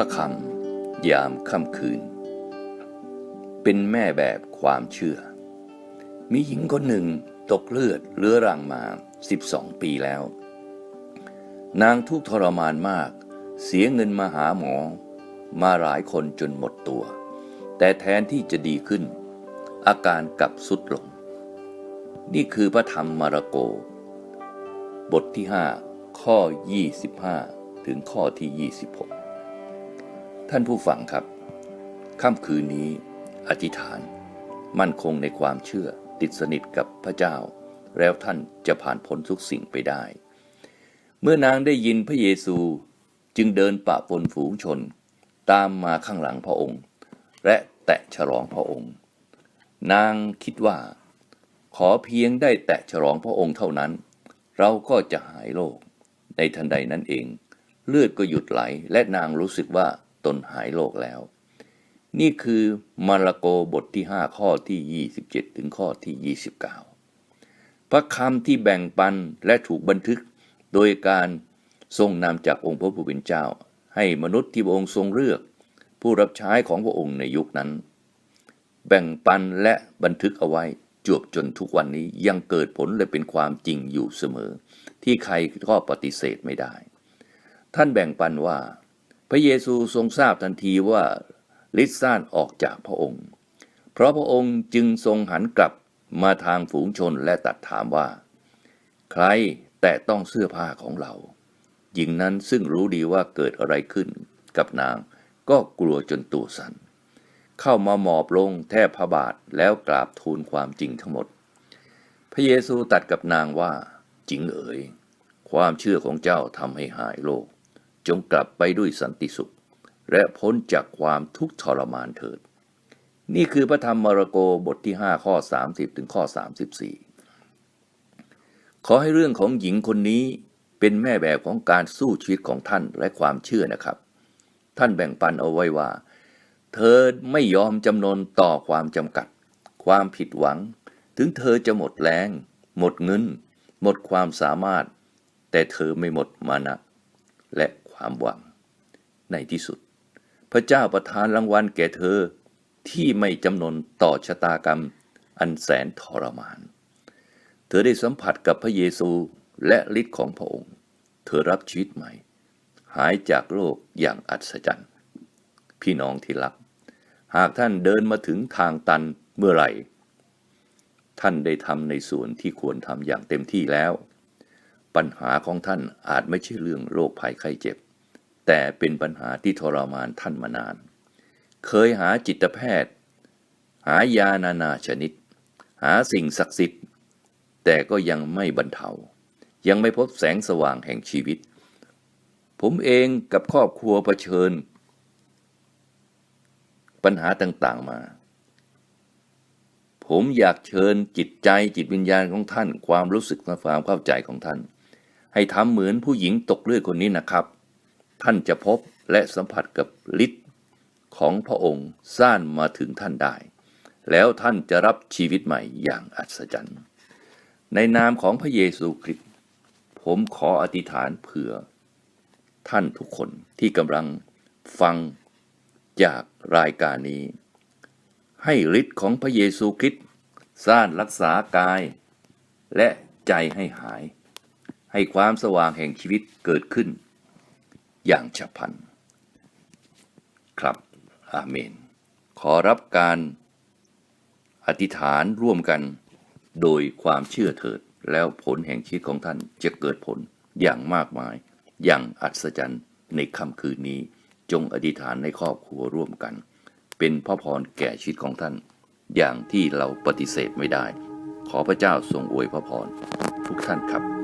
พระคำยามค่ำคืน เป็นแม่แบบความเชื่อ มีหญิงคนหนึ่งตกเลือดเรื้อรังมา 12 ปีแล้ว นางทุกข์ทรมานมาก เสียเงินมาหาหมอ มาหลายคนจนหมดตัว แต่แทนที่จะดีขึ้น อาการกลับสุดลง นี่คือพระธรรมมาระโก บทที่ 5 ข้อ 25 ถึงข้อที่ 26 ท่านผู้ฟังครับ ค่ำคืนนี้ อธิษฐาน มั่นคงในความเชื่อติดสนิทกับพระเจ้า แล้วท่านจะผ่านพ้นทุกสิ่งไปได้ เมื่อนางได้ยินพระเยซูจึงเดินปะปนฝูงชน ตามมาข้างหลังพระองค์ และแตะฉลองพระองค์ นางคิดว่า ขอเพียงได้แตะฉลองพระองค์เท่านั้น เราก็จะหายโรคในทันใดนั้นเอง เลือดก็หยุดไหลและนางรู้สึกว่า ตนหายโรคแล้ว นี่คือมาระโกบทที่ 5 ข้อที่ 27 ถึงข้อที่ 29 พระคำที่แบ่งปันและถูกบันทึกโดยการทรงนำจากองค์พระผู้เป็นเจ้า ให้มนุษย์ที่พระองค์ทรงเลือก ผู้รับใช้ของพระองค์ในยุคนั้น แบ่งปันและบันทึกเอาไว้จวบจนทุกวันนี้ยังเกิดผลและเป็นความจริงอยู่เสมอ ที่ใครก็ปฏิเสธไม่ได้ ท่านแบ่งปันว่า พระเยซูทรงทราบทันทีว่าฤทธิ์ซ่านออกจากพระองค์ เพราะพระองค์จึงทรงหันกลับมาทางฝูงชนและตัดถามว่า ใครแตะต้องเสื้อผ้าของเราหญิงนั้นซึ่งรู้ดีว่าเกิดอะไรขึ้นกับนางก็กลัวจนตัวสัน่นเข้ามาหมอบลงแทบพระบาทแล้วกราบทูลความจริงทั้งหมด พระเยซูตัดกับนางว่าจิงเอ๋ยความเชื่อของเจ้าทำให้หายโรค จงกลับไปด้วยสันติสุข และพ้นจากความทุกข์ทรมานเถิด นี่คือพระธรรมมาระโกบทที่ 5 ข้อ 30 ถึงข้อ 34 ขอให้เรื่องของหญิงคนนี้เป็นแม่แบบของการสู้ชีวิตของท่านและความเชื่อนะครับ ท่านแบ่งปันเอาไว้ว่า เธอไม่ยอมจำนนต่อความจำกัด ความผิดหวัง ถึงเธอจะหมดแรง หมดเงิน หมดความสามารถ แต่เธอไม่หมดมานะและ ความหวัง ในที่สุด พระเจ้าประทานรางวัลแก่เธอที่ไม่จำนนต่อชะตากรรมอันแสนทรมาน เธอได้สัมผัสกับพระเยซูและฤทธิ์ของพระองค์ เธอรับชีวิตใหม่ หายจากโรคอย่างอัศจรรย์ พี่น้องที่รัก หากท่านเดินมาถึงทางตันเมื่อไหร่ ท่านได้ทำในส่วนที่ควรทำอย่างเต็มที่แล้ว ปัญหาของท่านอาจไม่ใช่เรื่องโรคภัยไข้เจ็บ แต่เป็นปัญหาที่ทรมานท่านมานาน เคยหาจิตแพทย์ หายานานาชนิด หาสิ่งศักดิ์สิทธิ์ แต่ก็ยังไม่บรรเทา ยังไม่พบแสงสว่างแห่งชีวิต ผมเองกับครอบครัวเผชิญ ปัญหาต่างๆมา ผมอยากเชิญจิตใจจิตวิญญาณของท่าน ความรู้สึกและความเข้าใจของท่าน ให้ทำเหมือนผู้หญิงตกเลือดคนนี้นะครับ ท่านจะพบและสัมผัสกับฤทธิ์ของพระองค์สร้างมาถึงท่านได้ แล้วท่านจะรับชีวิตใหม่อย่างอัศจรรย์ ในนามของพระเยซูคริสต์ผมขออธิษฐานเผื่อ ท่านทุกคนที่กำลังฟังจากรายการนี้ ให้ฤทธิ์ของพระเยซูคริสต์สร้างรักษากาย และใจให้หาย ให้ความสว่างแห่งชีวิตเกิดขึ้น อย่างฉับพลัน ครับอาเมน ขอรับการอธิษฐานร่วมกันโดยความเชื่อเถิดแล้วผลแห่งชีวิตของท่านจะเกิดผลอย่างมากมาย อย่างอัศจรรย์ในค่ำคืนนี้ จงอธิษฐานในครอบครัวร่วมกัน เป็นพระพรแก่ชีวิตของท่าน อย่างที่เราปฏิเสธไม่ได้ ขอพระเจ้าทรงอวยพระพรทุกท่านครับ